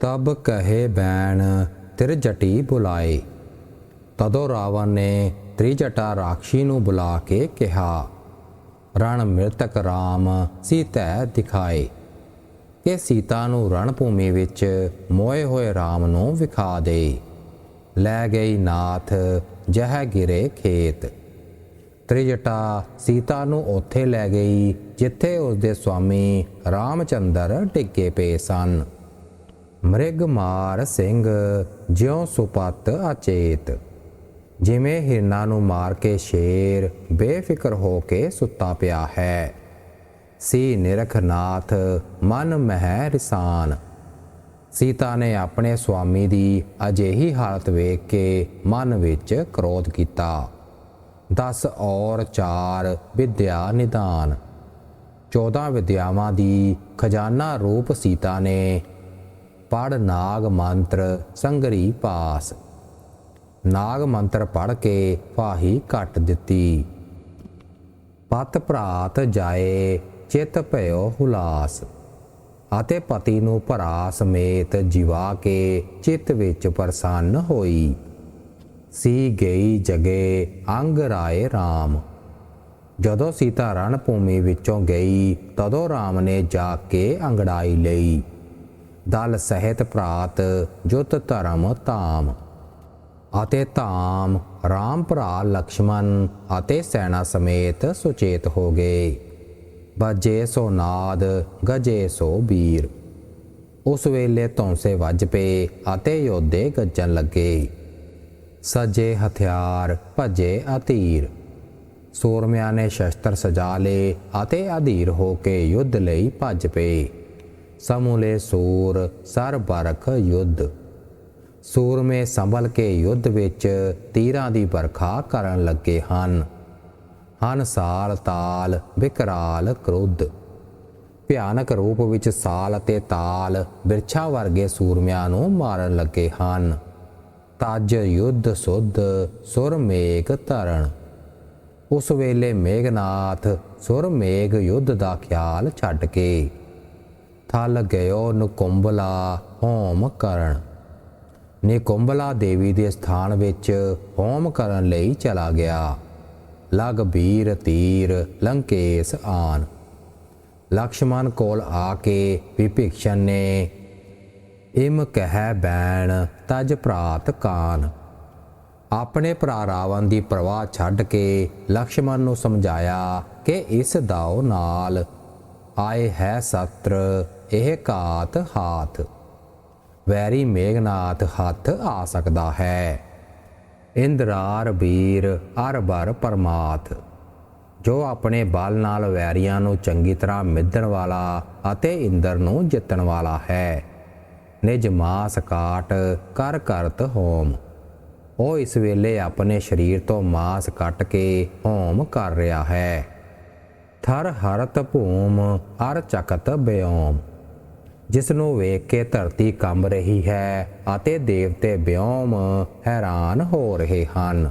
ਤਬ ਕਹੇ ਬੈਣ, ਤਿਰ ਜਟੀ ਬੁਲਾਏ। ਤਦੋਂ ਰਾਵਣ ਨੇ ਤ੍ਰਿਜਟਾ ਰਾਖਸ਼ੀ ਨੂੰ ਬੁਲਾ ਕੇ ਕਿਹਾ, ਰਣ ਮ੍ਰਿਤਕ ਰਾਮ ਸੀਤੈ ਦਿਖਾਏ। ਕਿ ਸੀਤਾ ਨੂੰ ਰਣ ਭੂਮੀ ਵਿੱਚ ਮੋਏ ਹੋਏ ਰਾਮ ਨੂੰ ਵਿਖਾ ਦੇ। ਲੈ ਗਈ ਨਾਥ, ਜਹ ਗਿਰੇ ਖੇਤ। ਤ੍ਰਿਜਟਾ ਸੀਤਾ ਨੂੰ ਉੱਥੇ ਲੈ ਗਈ, ਜਿੱਥੇ ਉਸਦੇ ਸਵਾਮੀ ਰਾਮਚੰਦਰ ਟਿੱਕੇ ਪਏ ਸਨ। ਮ੍ਰਿਗ ਮਾਰ ਸਿੰਘ ਜਿਉ ਸੁਪਤ ਅਚੇਤ। ਜਿਵੇਂ ਹਿਰਨਾ ਨੂੰ ਮਾਰ ਕੇ ਸ਼ੇਰ ਬੇਫਿਕਰ ਹੋ ਕੇ ਸੁੱਤਾ ਪਿਆ ਹੈ। ਸੀ ਨਿਰਖਨਾਥ ਮਨ ਮਹਿ ਰਿਸਾਨ। ਸੀਤਾ ਨੇ ਆਪਣੇ ਸਵਾਮੀ ਦੀ ਅਜਿਹੀ ਹਾਲਤ ਵੇਖ ਕੇ ਮਨ ਵਿੱਚ ਕ੍ਰੋਧ ਕੀਤਾ। 10 ਔਰ 4 ਵਿਦਿਆ ਨਿਦਾਨ। 14 ਵਿਦਿਆਵਾਂ ਦੀ ਖਜ਼ਾਨਾ ਰੂਪ ਸੀਤਾ ਨੇ ਪੜ ਨਾਗ ਮੰਤਰ ਸੰਗਰੀ ਪਾਸ। ਨਾਗ ਮੰਤਰ ਪੜ ਕੇ ਫਾਹੀ ਕੱਟ ਦਿੱਤੀ। ਪਤ ਭਰਾਤ ਜਾਏ, ਚਿਤ ਭਇਓ ਹੁਲਾਸ। ਅਤੇ ਪਤੀ ਨੂੰ ਭਰਾ ਸਮੇਤ ਜਿਵਾ ਕੇ ਚਿੱਤ ਵਿੱਚ ਪ੍ਰਸੰਨ ਹੋਈ। ਸੀ ਗਈ ਜਗੇ ਅੰਗ ਰਾਏ RAM ਜਦੋਂ ਸੀਤਾ ਰਣ ਭੂਮੀ ਵਿੱਚੋਂ ਗਈ, ਤਦੋਂ RAM ਨੇ ਜਾ ਕੇ ਅੰਗੜਾਈ ਲਈ। ਦਲ ਸਹਿਤ ਭਰਾਤ ਜੁਤ ਧਰਮ ਧਾਮ। ਅਤੇ ਧਾਮ ਰਾਮ ਭਰਾ ਲక్ష్మణ ਅਤੇ ਸੈਨਾ ਸਮੇਤ ਸੁਚੇਤ ਹੋ ਗਏ। ਬਾਜੇ ਸੋ ਨਾਦ, ਗਜੇ ਸੋ ਵੀਰ ਉਸ ਵੇਲੇ ਧੌਂਸੇ ਵੱਜ ਪਏ ਅਤੇ ਯੋਧੇ ਗੱਜਣ ਲੱਗੇ। ਸਜੇ ਹਥਿਆਰ, ਭਜੇ ਅਤੀਰ। ਸੂਰਮਿਆਂ ਨੇ ਸ਼ਸਤਰ ਸਜਾ ਲਏ ਅਤੇ ਅਧੀਰ ਹੋ ਕੇ ਯੁੱਧ ਲਈ ਭੱਜ ਪਏ। ਸਮੂਲੇ ਸੂਰ ਸਰ ਬਰਖ ਯੁੱਧ। ਸੂਰਮੇ ਸੰਭਲ ਕੇ ਯੁੱਧ ਵਿੱਚ ਤੀਰਾਂ ਦੀ ਵਰਖਾ ਕਰਨ ਲੱਗੇ ਹਨ। ਹਨ ਸਾਲ ਤਾਲ ਵਿਕਰਾਲ ਕ੍ਰੋਧ। ਭਿਆਨਕ ਰੂਪ ਵਿੱਚ ਸਾਲ ਅਤੇ ਤਾਲ ਬਿਰਛਾ ਵਰਗੇ ਸੂਰਮਿਆਂ ਨੂੰ ਮਾਰਨ ਲੱਗੇ ਹਨ। ਤਜ ਯੁੱਧ ਸੁਧ ਸੁਰ ਮੇਘ ਧਰਣ। ਉਸ ਵੇਲੇ ਮੇਘਨਾਥ ਸੁਰ ਮੇਘ ਯੁੱਧ ਦਾ ਖਿਆਲ ਛੱਡ ਕੇ થલ ગયો ਨਕੁੰਭਲਾ ਹੋਮ ਕਰਨ। ਨਿਕੁੰਭਲਾ ਦੇਵੀ ਦੇ ਸਥਾਨ ਵਿੱਚ ਹੋਮ ਕਰਨ ਲਈ ਚਲਾ ਗਿਆ। ਲਗ ਬੀਰ ਤੀਰ ਲੰਕੇਸ਼ ਆਨ। ਲਕਸ਼ਮਣ ਕੋਲ ਆ ਕੇ ਵਿਭੀਖਣ ਨੇ, ਇਮ ਕਹਿ ਬੈਣ ਤਜ ਭਰਾਤ ਕਾਨ। ਆਪਣੇ ਭਰਾ ਰਾਵਣ ਦੀ ਪ੍ਰਵਾਹ ਛੱਡ ਕੇ ਲਕਸ਼ਮਣ ਨੂੰ ਸਮਝਾਇਆ ਕਿ ਇਸ ਦਾਉ ਨਾਲ ਆਏ ਹੈ ਸਤਰ। ਇਹ ਘਾਤ ਹਾਥ। ਵੈਰੀ ਮੇਘਨਾਥ ਹੱਥ ਆ ਸਕਦਾ ਹੈ। ਇੰਦਰਾਰ ਵੀਰ ਅਰਬਰ ਪਰਮਾਥ ਜੋ ਆਪਣੇ ਬਲ ਨਾਲ ਵੈਰੀਆਂ ਨੂੰ ਚੰਗੀ ਤਰ੍ਹਾਂ ਮਿੱਧਣ ਵਾਲਾ ਅਤੇ ਇੰਦਰ ਨੂੰ ਜਿੱਤਣ ਵਾਲਾ ਹੈ। ਨਿਜ ਮਾਸ ਕਾਟ ਕਰ ਕਰਤ ਹੋਮ। ਉਹ ਇਸ ਵੇਲੇ ਆਪਣੇ ਸਰੀਰ ਤੋਂ ਮਾਸ ਕੱਟ ਕੇ ਹੋਮ ਕਰ ਰਿਹਾ ਹੈ। ਥਰ ਹਰਤ ਭੂਮ ਅਰ ਚਕਤ ਬਿਓਮ। ਜਿਸ ਨੂੰ ਵੇਖ ਕੇ ਧਰਤੀ ਕੰਬ ਰਹੀ ਹੈ ਅਤੇ ਦੇਵਤੇ ਵਿਓਮ ਹੈਰਾਨ ਹੋ ਰਹੇ ਹਨ।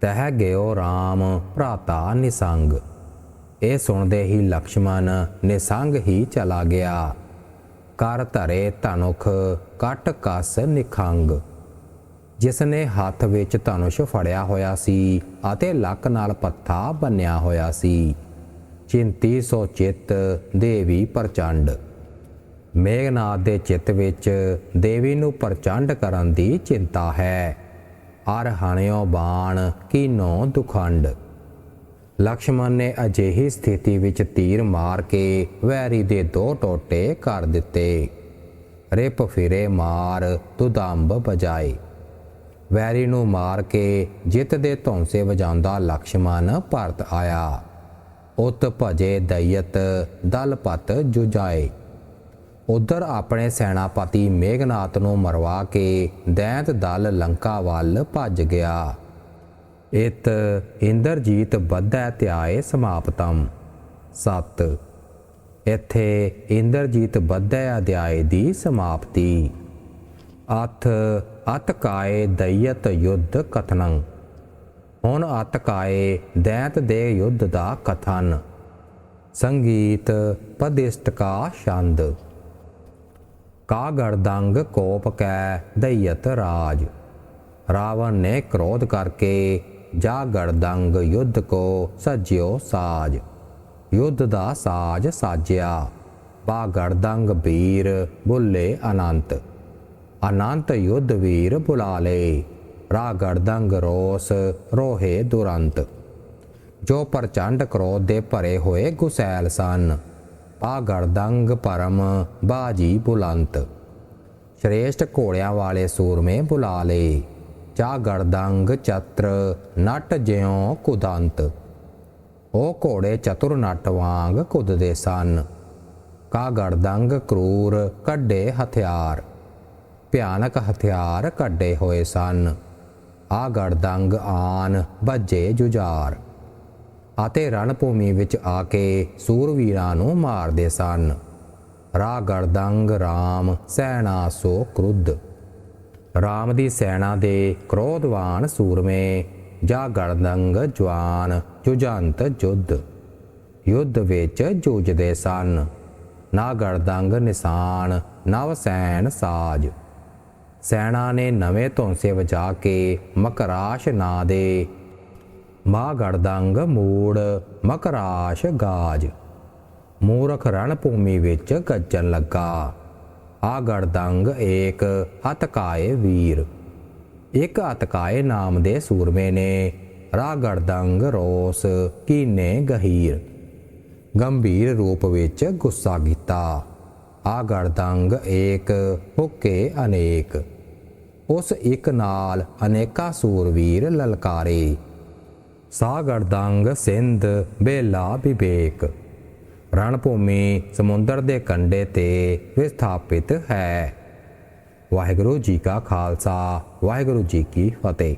ਤਹ ਗਿਓ ਰਾਮ, ਭਰਾਤਾ ਨਿਸੰਗ। ਇਹ ਸੁਣਦੇ ਹੀ ਲਕਸ਼ਮਣ ਨਿਸੰਗ ਹੀ ਚਲਾ ਗਿਆ। ਕਰ ਧਰੇ ਧਨੁਖ, ਕਟ ਕਸ ਨਿਖੰਗ। ਜਿਸ ਨੇ ਹੱਥ ਵਿੱਚ ਧਨੁਸ਼ ਫੜਿਆ ਹੋਇਆ ਸੀ ਅਤੇ ਲੱਕ ਨਾਲ ਪੱਥਾ ਬੰਨਿਆ ਹੋਇਆ ਸੀ। ਚਿੰਤੀ ਸੋ ਚਿਤ ਦੇਵੀ ਪ੍ਰਚੰਡ। ਮੇਘਨਾਥ ਦੇ ਚਿੱਤ ਵਿੱਚ ਦੇਵੀ ਨੂੰ ਪ੍ਰਚੰਡ ਕਰਨ ਦੀ ਚਿੰਤਾ ਹੈ। ਅਰ ਹਣਿਓ ਬਾਣ ਕੀਨੋ ਦੁਖੰਡ। ਲਕਸ਼ਮਣ ਨੇ ਅਜਿਹੀ ਸਥਿਤੀ ਵਿੱਚ ਤੀਰ ਮਾਰ ਕੇ ਵੈਰੀ ਦੇ ਦੋ ਟੋਟੇ ਕਰ ਦਿੱਤੇ। ਰਿਪ ਫਿਰੇ ਮਾਰ ਤੁਦੰਬ ਬਜਾਏ। ਵੈਰੀ ਨੂੰ ਮਾਰ ਕੇ ਜਿੱਤ ਦੇ ਧੌਂਸੇ ਵਜਾਉਂਦਾ ਲਕਸ਼ਮਣ ਭਰਤ ਆਇਆ। ਉਤ ਭਜੇ ਦਇਤ ਦਲਪਤ ਜੁਜਾਏ ਉਧਰ ਆਪਣੇ ਸੈਨਾਪਤੀ ਮੇਘਨਾਥ ਨੂੰ ਮਰਵਾ ਕੇ ਦੈਂਤ ਦਲ ਲੰਕਾ ਵੱਲ ਭੱਜ ਗਿਆ। ਇਤ ਇੰਦਰਜੀਤ ਬੱਧੈ ਧਿਆਏ ਸਮਾਪਤਮ 7 ਇੱਥੇ ਇੰਦਰਜੀਤ ਬੱਧੈ ਅਧਿਆਏ ਦੀ ਸਮਾਪਤੀ। ਅਥ ਅਤਕਾਏ ਦਇਤ ਯੁੱਧ ਕਥਨੰ। ਹੁਣ ਅਤਕਾਏ ਦੈਂਤ ਦੇ ਯੁੱਧ ਦਾ ਕਥਨ। ਸੰਗੀਤ ਪਦਿਸ਼ਟ ਛੰਦ। ਕਾਗੜਦੰਗ ਕੋਪ ਕੈ ਦਈਅਤ ਰਾਜ। ਰਾਵਣ ਨੇ ਕ੍ਰੋਧ ਕਰਕੇ ਜਾਗੜਦੰਗ ਯੁੱਧ ਕੋ ਸਜਿਓ ਸਾਜ। ਯੁੱਧ ਦਾ ਸਾਜ ਸਾਜਿਆ। ਬਾ ਵੀਰ ਬੁੱਲੇ ਅਨੰਤ। ਅਨੰਤ ਯੁੱਧ ਵੀਰ ਬੁਲਾਲੇ ਲੇ। ਰੋਸ ਰੋਹੇ ਦੁਰੰਤ। ਜੋ ਪ੍ਰਚੰਡ ਕ੍ਰੋਧ ਦੇ ਭਰੇ ਹੋਏ ਗੁਸੈਲ ਸਨ ਆ ਪਰਮ ਬਾਜੀ ਬੁਲੰਤ ਸ਼੍ਰੇਸ਼ਟ ਘੋੜਿਆਂ ਵਾਲੇ ਸੂਰਮੇ ਬੁਲਾ ਲੇ। ਚਾ ਗੜਦੰਗ ਚਤਰ ਨਟ ਜਿਉ ਕੁਦੰਤ। ਉਹ ਘੋੜੇ ਚਤੁਰ ਨਟ ਵਾਂਗ ਕੁੱਦਦੇ ਸਨ। ਕਾ ਗੜਦੰਗ ਕਰੂਰ ਕੱਢੇ ਹਥਿਆਰ। ਭਿਆਨਕ ਹਥਿਆਰ ਕੱਢੇ ਹੋਏ ਸਨ। ਆ ਆਨ ਭੱਜੇ ਜੁਝਾਰ। ਅਤੇ ਰਣਭੂਮੀ ਵਿੱਚ ਆ ਕੇ ਸੂਰਵੀਰਾਂ ਨੂੰ ਮਾਰਦੇ ਸਨ। ਰਾ ਗੜਦੰਗ ਰਾਮ ਸੈਨਾ ਸੋ ਕ੍ਰੁੱਧ। ਰਾਮ ਦੀ ਸੈਨਾ ਦੇ ਕ੍ਰੋਧਵਾਨ ਸੂਰਮੇ, ਜਾ ਗੜਦੰਗ ਜਵਾਨ ਜੁਜੰਤ ਜੁੱਧ। ਯੁੱਧ ਵਿੱਚ ਜੂਝਦੇ ਸਨ। ਨਾ ਗੜਦੰਗ ਨਿਸ਼ਾਨ ਨਵ ਸੈਨ ਸਾਜ। ਸੈਨਾ ਨੇ ਨਵੇਂ ਧੌਂਸੇ ਵਜਾ ਕੇ ਮਕਰਾਸ਼ ਨਾਂ ਦੇ ਮਾਗੜਦੰਗ ਮੂੜ, ਮਕਰਾਸ਼ ਗਾਜ। ਮੂਰਖ ਰਣ ਭੂਮੀ ਵਿੱਚ ਗੱਜਣ ਲੱਗਾ। ਆ ਗੜਦੰਗ ਏਕ, ਹਤਕਾਏ ਵੀਰ। ਇੱਕ ਹਤਕਾਏ ਨਾਮ ਦੇ ਸੂਰਮੇ ਨੇ ਰਾ ਗੜਦੰਗ ਰੋਸ, ਕੀਨੇ ਗਹੀਰ। ਗੰਭੀਰ ਰੂਪ ਵਿੱਚ ਗੁੱਸਾ ਕੀਤਾ। ਆ ਗੜਦੰਗ ਏਕ, ਹੁੱਕੇ ਅਨੇਕ। ਉਸ ਇੱਕ ਨਾਲ ਅਨੇਕਾਂ ਸੂਰਵੀਰ ਲਲਕਾਰੇ। ਸਾਗਰਦੰਗ ਸਿੰਧ ਬੇਲਾ ਵਿਵੇਕ। ਰਣ ਭੂਮੀ ਸਮੁੰਦਰ ਦੇ ਕੰਢੇ ਤੇ ਵਿਸਥਾਪਿਤ ਹੈ। ਵਾਹਿਗੁਰੂ ਜੀ ਕਾ ਖਾਲਸਾ, ਵਾਹਿਗੁਰੂ ਜੀ ਕੀ ਫਤਿਹ।